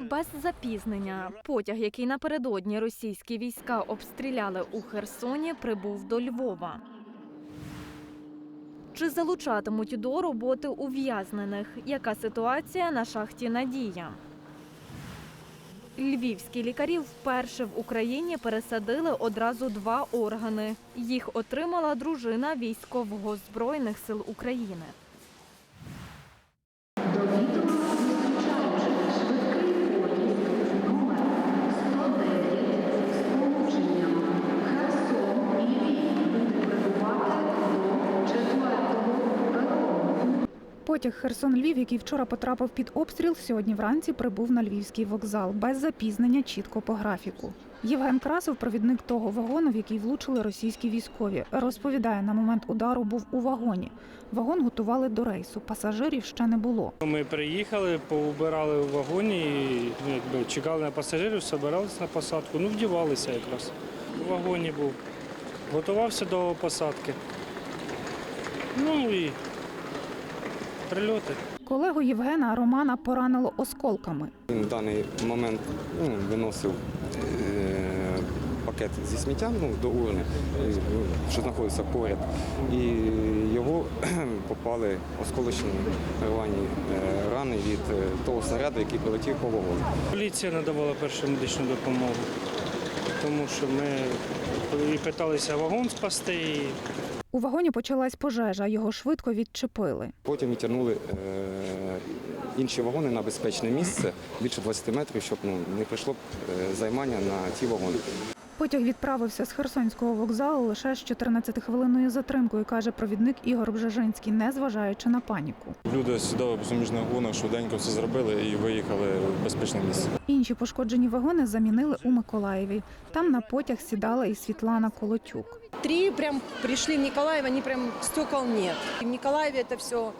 Без запізнення потяг, який напередодні російські війська обстріляли у Херсоні, прибув до Львова. Чи залучатимуть до роботи ув'язнених? Яка ситуація на шахті Надія? Львівські лікарі вперше в Україні пересадили одразу два органи. Їх отримала дружина військового збройних сил України. До відома зустрічаючи швидкий поїзд номер 109 з полученням Херсон і Львів буде прибувати до четвертого перону. Потяг Херсон-Львів, який вчора потрапив під обстріл, сьогодні вранці прибув на львівський вокзал без запізнення чітко по графіку. Євген Красов, провідник того вагону, в який влучили російські військові, розповідає, на момент удару був у вагоні. Вагон готували до рейсу. Пасажирів ще не було. Ми приїхали, поубирали в вагоні, і, ну, якби, чекали на пасажирів, збиралися на посадку. Ну, вдівалися якраз. У вагоні був. Готувався до посадки. Ну і прильоти. Колегу Євгена Романа поранило осколками. Він в даний момент ну, виносив е, пакет зі сміттям ну, до урни, що знаходиться поряд, і його попали осколочні рвані е, рани від е, того снаряду, який прилетів по вагону. Поліція надавала першу медичну допомогу, тому що ми і питалися вагон спасти. І У вагоні почалась пожежа, його швидко відчепили. Потім відтягнули е, інші вагони на безпечне місце більше 20 метрів, щоб ну, не прийшло е, займання на ті вагони. Потяг відправився з Херсонського вокзалу лише з 14-хвилинною затримкою, каже провідник Ігор Бжежинський, незважаючи на паніку. Люди сідали по суміжних вагонах, швиденько все зробили і виїхали в безпечне місце. Інші пошкоджені вагони замінили у Миколаєві. Там на потяг сідала і Світлана Колотюк Три прям пришли в Николаев, они прям стекол нет. И в Николаеве это все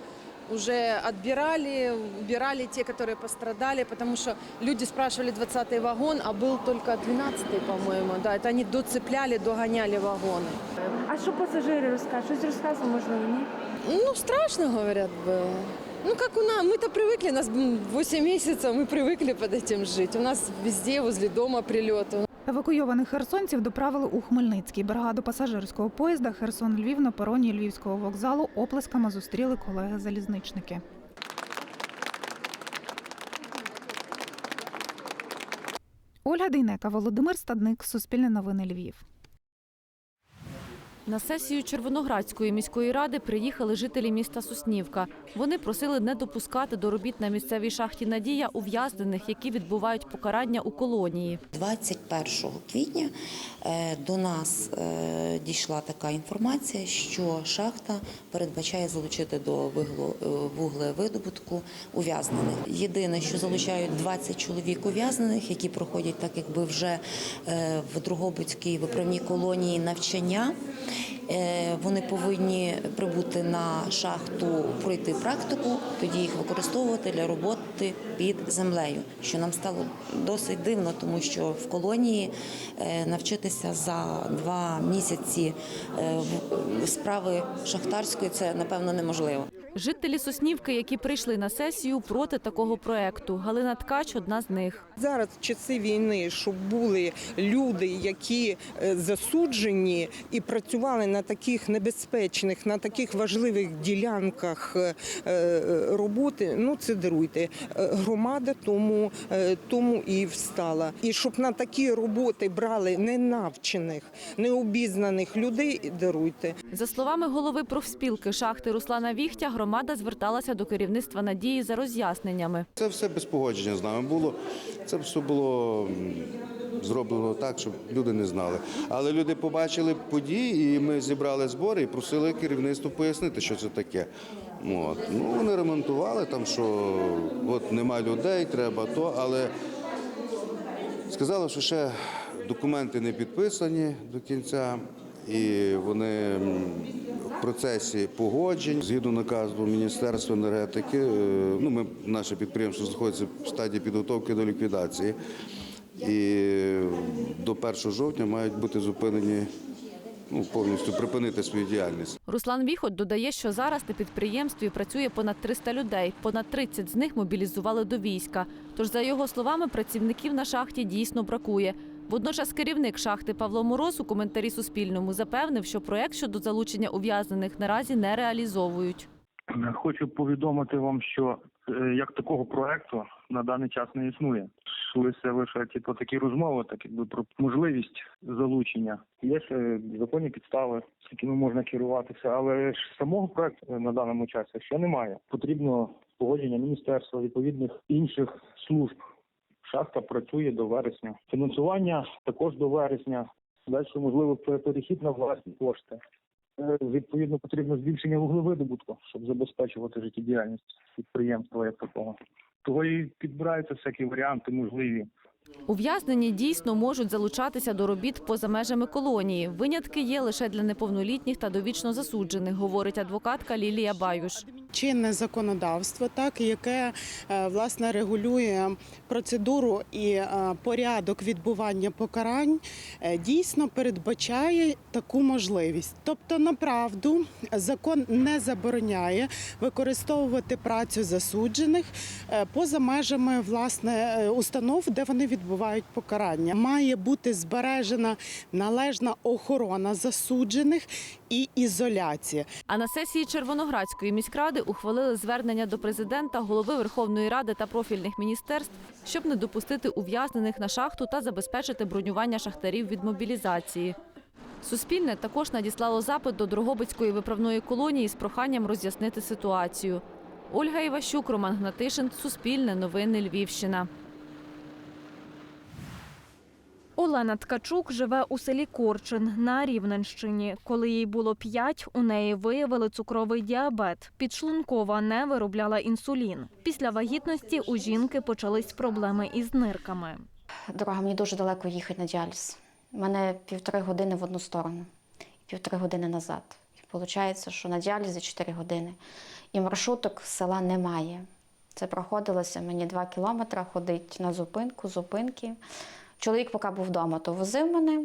уже отбирали, убирали те, которые пострадали, потому что люди спрашивали 20-й вагон, а был только 12-й, по-моему. Да, это они доцепляли, догоняли вагоны. А що пасажири розкажуть? Щось розказували, можливо, ні? Ну, страшно, говорят, было. Ну, как у нас, мы-то привыкли, у нас м, 8 месяцев, мы привыкли под этим жить. У нас везде, возле дома прилеты. Евакуйованих херсонців доправили у Хмельницький. Бригаду пасажирського поїзда Херсон-Львів на пероні Львівського вокзалу оплесками зустріли колеги-залізничники. Ольга Дейнека, Володимир Стадник, Суспільне новини Львів. На сесію Червоноградської міської ради приїхали жителі міста Соснівка. Вони просили не допускати до робіт на місцевій шахті Надія ув'язнених, які відбувають покарання у колонії. 21 квітня е, до нас е, дійшла така інформація, що шахта передбачає залучити до е, вуглевидобутку ув'язнених. Єдине, що залучають 20 чоловік ув'язнених, які проходять так, якби вже в Другобицькій виправній колонії навчання. Е, Вони повинні прибути на шахту, пройти практику, тоді їх використовувати для роботи під землею, що нам стало досить дивно, тому що в колонії е, навчитися за два місяці е, справи шахтарської це напевно неможливо. Жителі Соснівки, які прийшли на сесію проти такого проекту. Галина Ткач одна з них. Зараз в часи війни, щоб були люди, які е, засуджені і працювали на таких небезпечних, на таких важливих ділянках е, е, роботи, ну це даруйте. Громада тому, тому і встала. І щоб на такі роботи брали ненавчених, необізнаних людей, даруйте. За словами голови профспілки шахти Руслана Віхтя, громада зверталася до керівництва Надії за роз'ясненнями. Це все без погодження з нами було. Це все було зроблено так, щоб люди не знали. Але люди побачили події, і ми зібрали збори і просили керівництво пояснити, що це таке. От. Ну, вони ремонтували там, що от нема людей, треба то, але сказали, що ще документи не підписані до кінця. І вони процесі погоджень згідно наказу Міністерства енергетики. е, Ну, ми наше підприємство знаходиться в стадії підготовки до ліквідації. І до 1 жовтня мають бути зупинені ну, повністю припинити свою діяльність. Руслан Віхот додає, що зараз на підприємстві працює понад 300 людей. Понад 30 з них мобілізували до війська. Тож, за його словами, працівників на шахті дійсно бракує. Водночас керівник шахти Павло Мороз у коментарі Суспільному запевнив, що проект щодо залучення ув'язнених наразі не реалізовують. Хочу повідомити вам, що е, як такого проекту на даний час не існує. Йшлися лише типу, такі розмови, так якби про можливість залучення. Є законні підстави, з якими можна керуватися, але ж самого проекту на даному часі ще немає. Потрібно погодження міністерства, відповідних інших служб. Шахта працює до вересня. Фінансування також до вересня. Далі можливо перехід на власні кошти. Е, Відповідно, потрібно збільшення вуглевидобутку, щоб забезпечувати життєдіяльність підприємства як такого. Того і підбираються всякі варіанти можливі. Ув'язнені дійсно можуть залучатися до робіт поза межами колонії. Винятки є лише для неповнолітніх та довічно засуджених, говорить адвокатка Лілія Баюш. Чинне законодавство, так яке е, власне регулює процедуру і е, порядок відбування покарань, е, дійсно передбачає таку можливість. Тобто, направду, закон не забороняє використовувати працю засуджених поза межами власне установ, де вони відбувають покарання. Має бути збережена належна охорона засуджених і ізоляція. А на сесії Червоноградської міськради ухвалили звернення до президента, голови Верховної Ради та профільних міністерств, щоб не допустити ув'язнених на шахту та забезпечити бронювання шахтарів від мобілізації. Суспільне також надіслало запит до Дрогобицької виправної колонії з проханням роз'яснити ситуацію. Ольга Іващук, Роман Гнатишин, Суспільне, Новини Львівщина. Олена Ткачук живе у селі Корчин на Рівненщині. Коли їй було п'ять, у неї виявили цукровий діабет. Підшлункова не виробляла інсулін. Після вагітності у жінки почались проблеми із нирками. Дорога, мені дуже далеко їхати на діаліз. У мене півтори години в одну сторону і півтори години назад. І виходить, що на діалізі 4 години. І маршруток села немає. Це проходилося мені 2 кілометри, ходить на зупинку, зупинки. Чоловік, поки був вдома, то возив мене,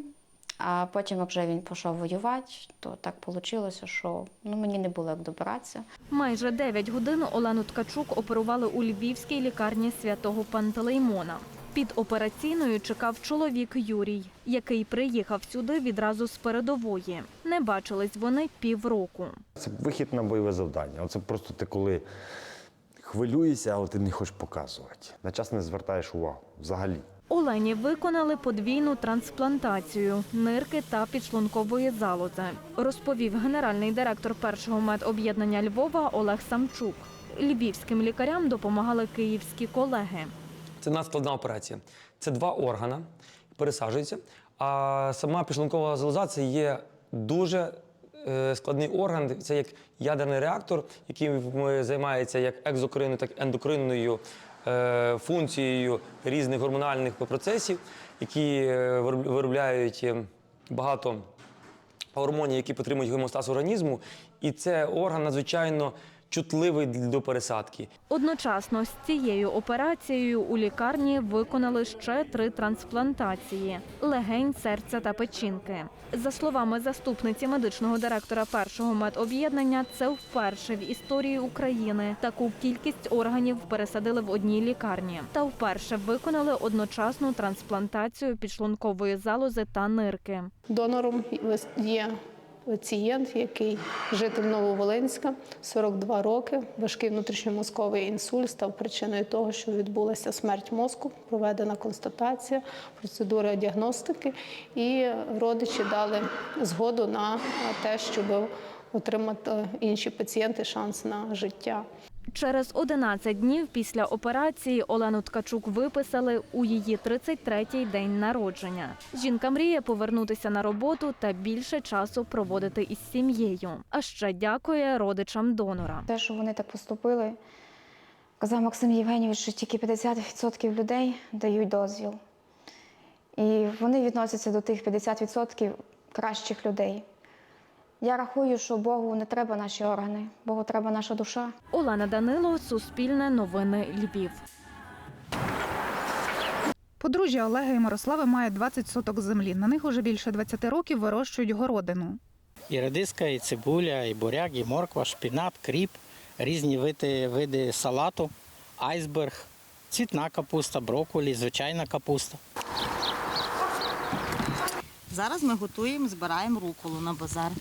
а потім, як вже він пішов воювати, то так вийшло, що ну, мені не було як добиратися. Майже 9 годин Олену Ткачук оперували у львівській лікарні святого Пантелеймона. Під операційною чекав чоловік Юрій, який приїхав сюди відразу з передової. Не бачились вони півроку. Це вихід на бойове завдання. Оце просто ти коли хвилюєшся, але ти не хочеш показувати. На час не звертаєш увагу взагалі. Олені виконали подвійну трансплантацію нирки та підшлункової залози, розповів генеральний директор першого медоб'єднання Львова Олег Самчук. Львівським лікарям допомагали київські колеги. Це надскладна операція. Це два органи, пересаджуються. А сама підшлункова залоза це є дуже е, складний орган. Це як ядерний реактор, який м- займається як екзокринною, так і ендокринною функцією різних гормональних процесів, які е, виробляють е, багато гормонів, які підтримують гемостаз організму. І це орган надзвичайно чутливий до пересадки. Одночасно з цією операцією у лікарні виконали ще три трансплантації легень, серця та печінки. За словами заступниці медичного директора першого медоб'єднання, це вперше в історії України таку кількість органів пересадили в одній лікарні та вперше виконали одночасну трансплантацію підшлункової залози та нирки. Донором є пацієнт, який житель Нововолинська, 42 роки, важкий внутрішньомозковий інсульт став причиною того, що відбулася смерть мозку, проведена констатація, процедура діагностики, і родичі дали згоду на те, щоб отримати інші пацієнти шанс на життя. Через 11 днів після операції Олену Ткачук виписали у її 33-й день народження. Жінка мріє повернутися на роботу та більше часу проводити із сім'єю. А ще дякує родичам донора. Те, що вони так поступили, казав Максим Євгенійович, що тільки 50% людей дають дозвіл. І вони відносяться до тих 50% кращих людей. Я рахую, що Богу не треба наші органи, Богу треба наша душа. Олена Данило, Суспільне новини Львів. Подружжя Олега і Мирослави має 20 соток землі. На них уже більше 20 років вирощують городину. І редиска, і цибуля, і буряк, і морква, шпінат, кріп, різні види, види салату, айсберг, цвітна капуста, брокколі, звичайна капуста. Зараз ми готуємо, збираємо руколу на базар.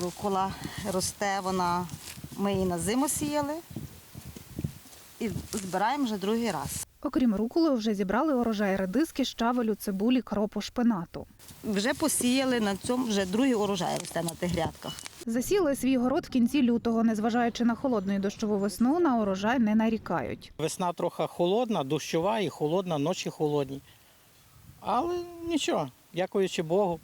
Рукола росте, вона, ми її на зиму сіяли і збираємо вже другий раз. Окрім руколи, вже зібрали урожай редиски, щавелю, цибулі, кропу, шпинату. Вже посіяли на цьому, вже другий урожай росте на тих грядках. Засіли свій город в кінці лютого, незважаючи на холодну і дощову весну, на урожай не нарікають. Весна трохи холодна, дощова і холодна, ночі холодні. Але нічого, дякуючи Богу,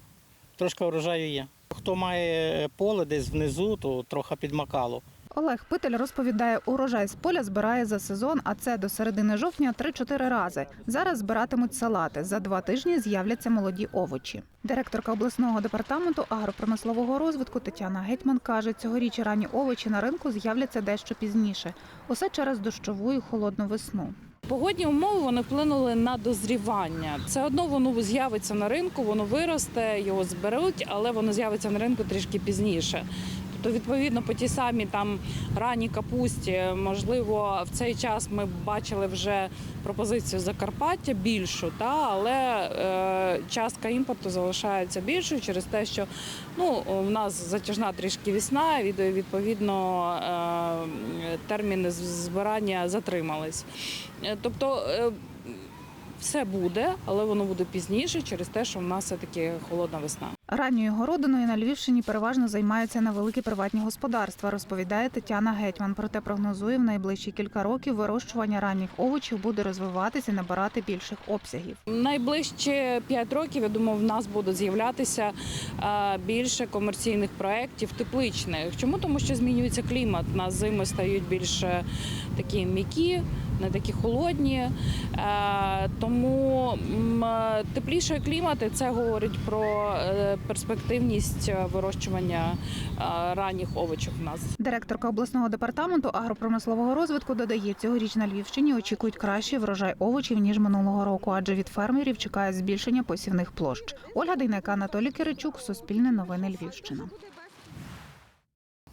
трошки врожаю є. Хто має поле десь внизу, то трохи підмакало. Олег Питель розповідає, урожай з поля збирає за сезон, а це до середини жовтня 3-4 рази. Зараз збиратимуть салати. За два тижні з'являться молоді овочі. Директорка обласного департаменту агропромислового розвитку Тетяна Гетьман каже, цьогоріч ранні овочі на ринку з'являться дещо пізніше. Усе через дощову і холодну весну. Погодні умови вони вплинули на дозрівання. Це одно воно з'явиться на ринку, воно виросте, його зберуть, але воно з'явиться на ринку трішки пізніше. Тобто, відповідно, по тій самій там ранній капусті, можливо, в цей час ми бачили вже пропозицію Закарпаття більшу, та але е, частка імпорту залишається більшою через те, що ну у нас затяжна трішки весна, і відповідно е, терміни збирання затримались. Е, Тобто е, все буде, але воно буде пізніше через те, що в нас все таки холодна весна. Ранньою городиною на Львівщині переважно займаються невеликі приватні господарства, розповідає Тетяна Гетьман. Проте прогнозує, в найближчі кілька років вирощування ранніх овочів буде розвиватися і набирати більших обсягів. Найближчі 5 років, я думаю, в нас будуть з'являтися е, більше комерційних проєктів тепличних. Чому? Тому що змінюється клімат. У нас зими стають більш е, такі м'які, не такі холодні. Е, Тому м, е, тепліший клімат і це говорить про е, перспективність е, вирощування ранніх овочів в нас. Директорка обласного департаменту агропромислового розвитку додає, цьогоріч на Львівщині очікують кращий врожай овочів ніж минулого року, адже від фермерів чекають збільшення посівних площ. Ольга Дейнека, Анатолій Киричук, Суспільне новини Львівщина.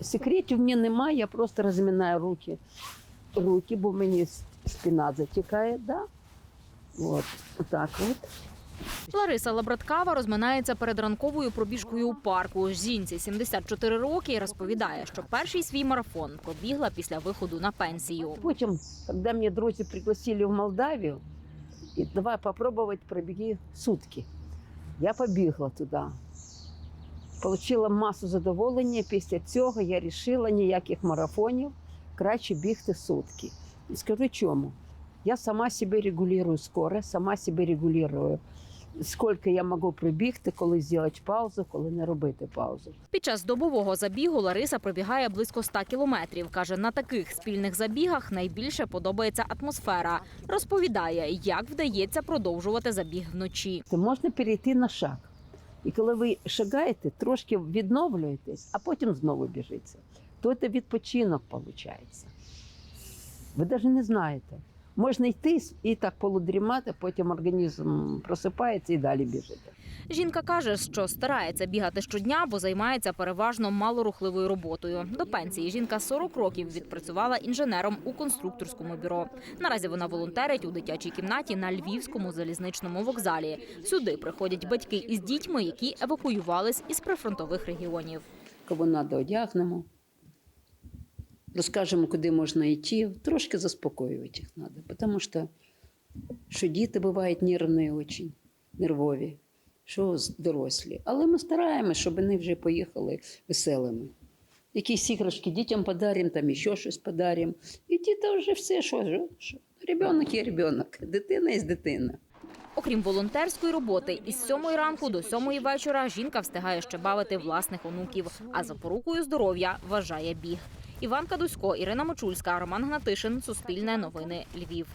Секретів в мене немає, я просто розминаю руки. Руки, бо мені спина затікає, да? От, отак от. Лариса Лабраткава розминається перед ранковою пробіжкою у парку. Жінці 74 роки і розповідає, що перший свій марафон пробігла після виходу на пенсію. Потім, коли мене друзі пригласили в Молдавію, і давай попробувати пробіги сутки. Я побігла туди. Получила масу задоволення. Після цього я вирішила ніяких марафонів, краще бігти сутки. І скажу чому. Я сама себе регулюю скорость, сама себе регулюю, скільки я можу прибігти, коли зробити паузу, коли не робити паузу. Під час добового забігу Лариса пробігає близько 100 кілометрів. Каже, на таких спільних забігах найбільше подобається атмосфера. Розповідає, як вдається продовжувати забіг вночі. Це можна перейти на шаг. І коли ви шагаєте, трошки відновлюєтесь, а потім знову біжите. То це відпочинок виходить. Ви навіть не знаєте. Можна йти і так полудрімати, потім організм просипається і далі біжите. Жінка каже, що старається бігати щодня, бо займається переважно малорухливою роботою. До пенсії жінка 40 років відпрацювала інженером у конструкторському бюро. Наразі вона волонтерить у дитячій кімнаті на львівському залізничному вокзалі. Сюди приходять батьки із дітьми, які евакуювались із прифронтових регіонів. Кого треба, одягнемо, розкажемо, куди можна йти, трошки заспокоювати їх треба. Тому що, що діти бувають нервні дуже, нервові, що дорослі. Але ми стараємося, щоб вони вже поїхали веселими. Якісь іграшки дітям подаримо, там ще щось подаримо. І діти вже все, що, що. Ребенок є ребенок, дитина є дитина. Окрім волонтерської роботи, із сьомої ранку до сьомої вечора жінка встигає ще бавити власних онуків. А запорукою здоров'я вважає біг. Іван Кадусько, Ірина Мочульська, Роман Гнатишин, Суспільне новини, Львів.